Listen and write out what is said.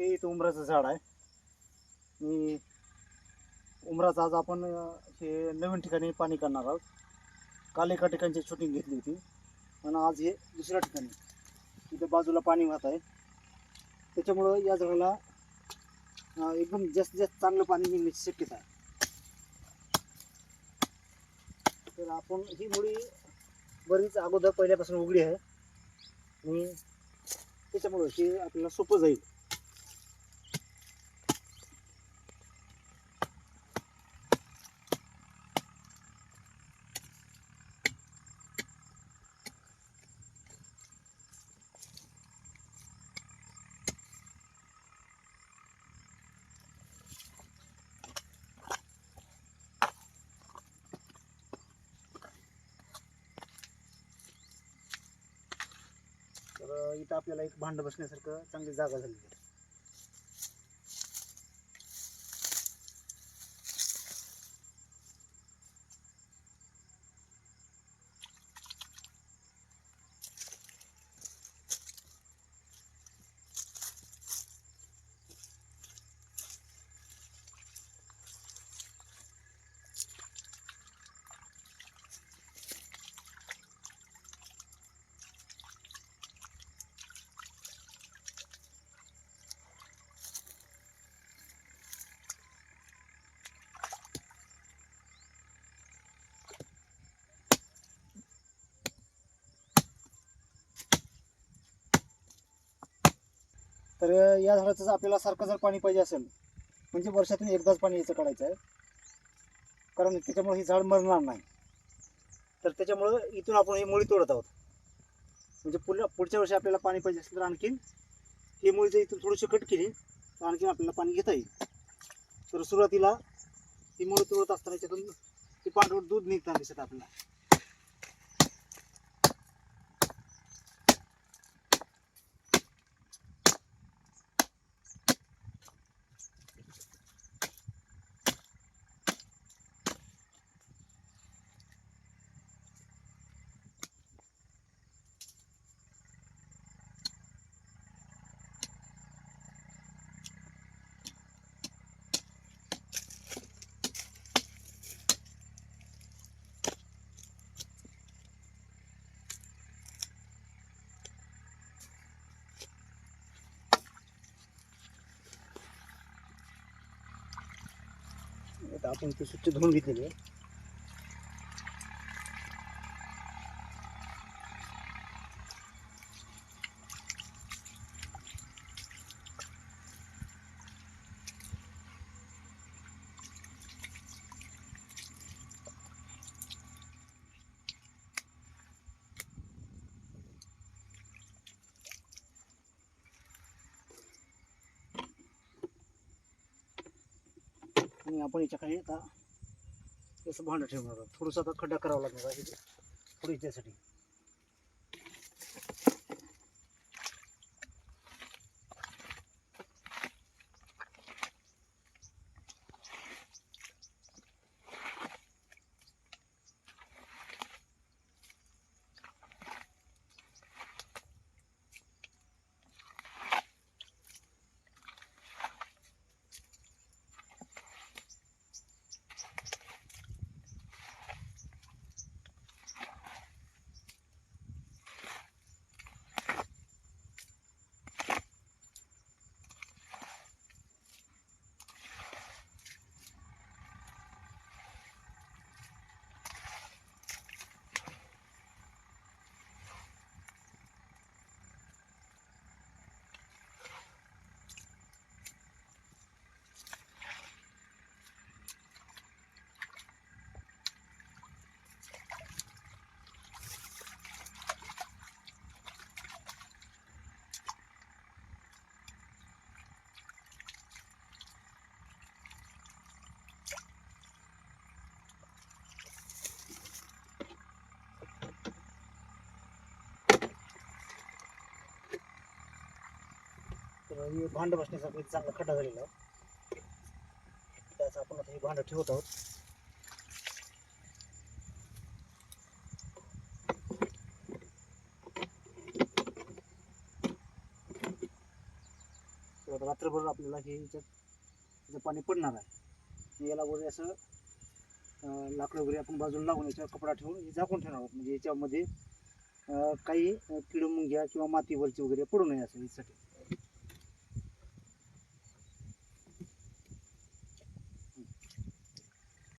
हे इथं उमराचं झाड आहे. मी उमराचं आज आपण हे नवीन ठिकाणी पाणी करणार आहोत. काल एका ठिकाणची शूटिंग घेतली होती. आणि आज हे दुसऱ्या ठिकाणी. इथे बाजूला पाणी वाहत आहे. त्याच्यामुळं या झाडाला एकदम जास्तीत जास्त चांगलं पाणी मिळण्याची शक्यता आहे. तर आपण ही मुळी बरीच अगोदर पहिल्यापासून उघडी आहे. आणि त्याच्यामुळं हे आपल्याला सोपं जाईल तर इथं आपल्याला एक भांड बसण्यासारखं चांगली जागा झालेली तर या झाडाचं जर आपल्याला सारखं जर पाणी पाहिजे असेल म्हणजे वर्षातून एकदाच पाणी याचं काढायचं आहे. कारण त्याच्यामुळे हे झाड मरणार नाही. तर त्याच्यामुळं इथून आपण ही मुळी तोडत आहोत. म्हणजे पुढल्या पुढच्या वर्षी आपल्याला पाणी पाहिजे असेल तर आणखीन ही मुळी जर इथून थोडीशी कट केली तर आणखीन आपल्याला पाणी घेता येईल. तर सुरुवातीला ही मुळी तोडत असताना याच्यातून ती पांढरं दूध निघताना दिसत आपल्याला. आता आपण ते स्वच्छ धुवून घेतलेली आहे. आणि आपण याच्या काही आता असं भांडं ठेवणार आहोत थोडंसं आता खड्डा करावा लागणार आहे इथे. थोडं याच्यासाठी हे भांड बसण्यासाठी एक चांगला खड्डा झालेला आहे. त्याचं आपण आता हे भांड ठेवत आहोत. रात्रभर आपल्याला हे याच्यात पाणी पडणार आहे याला वगैरे असं लाकडं वगैरे आपण बाजूला लावून याच्यावर कपडा ठेवून हे झाकून ठेवणार आहोत. म्हणजे याच्यामध्ये काही अं, किड मुंग्या किंवा मातीवरची वगैरे पडू नये असं यासाठी.